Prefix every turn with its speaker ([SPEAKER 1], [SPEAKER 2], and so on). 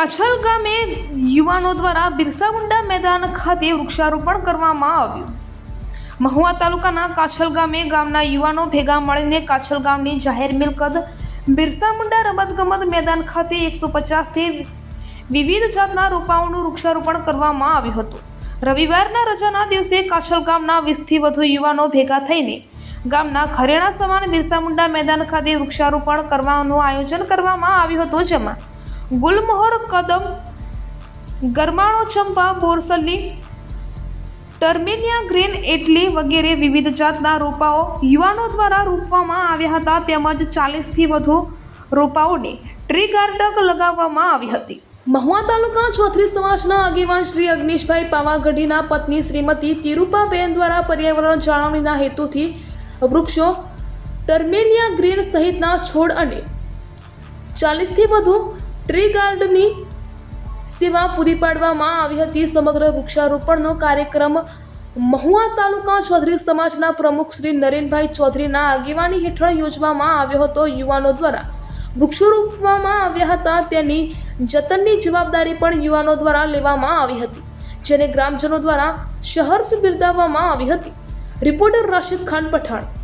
[SPEAKER 1] યુવાનો દ્વારા બિરસા મુંડા મેદાન ખાતે વૃક્ષારોપણ કરવામાં આવ્યું. મહુવા તાલુકાના કાછલ ગામે ગામના યુવાનો ભેગા મળીને કાછલ ગામની જાહેર મિલકત બિરસા મુંડા રમતગમત મેદાન ખાતે એકસો પચાસથી વિવિધ જાતના રોપાઓનું વૃક્ષારોપણ કરવામાં આવ્યું હતું. રવિવારના રજાના દિવસે કાછલ ગામના વીસથી વધુ યુવાનો ભેગા થઈને ગામના ખરેણા સમાન બિરસા મુંડા મેદાન ખાતે વૃક્ષારોપણ કરવાનું આયોજન કરવામાં આવ્યું હતું, જેમાં ગુલમોહર કદમ, ગરમાણો ચંપા બોરસલી ટર્મેનિયા ગ્રીન એટલી વગેરે વિવિધ જાતના રોપાઓ યુવાનો દ્વારા રોપવામાં આવ્યા હતા. તેમજ ચાલીસથી વધુ રોપાઓને ટ્રી ગાર્ડક લગાવવામાં આવી હતી. મહુવા તાલુકા ચોથરી સમાજના આગેવાન શ્રી અગ્નિશભાઈ પાવાગઢીના પત્ની શ્રીમતી તિરુપાબેન દ્વારા પર્યાવરણ જાળવણીના હેતુથી વૃક્ષો ટર્મેનિયા ગ્રીન સહિતના છોડ અને ચાલીસથી વધુ ટ્રી ગાર્ડની સેવા પૂરી પાડવામાં આવી હતી. સમગ્ર વૃક્ષારોપણનો કાર્યક્રમ મહુવા તાલુકા ચૌધરી સમાજના પ્રમુખ શ્રી નરેનભાઈ ચૌધરીના આગેવાની હેઠળ યોજવામાં આવ્યો હતો. યુવાનો દ્વારા વૃક્ષો રોપવામાં આવ્યા હતા. તેની જતનની જવાબદારી પણ યુવાનો દ્વારા લેવામાં આવી હતી, જેને ગ્રામજનો દ્વારા શહર બિરદાવવામાં આવી હતી. રિપોર્ટર રાશિદ ખાન પઠાણ.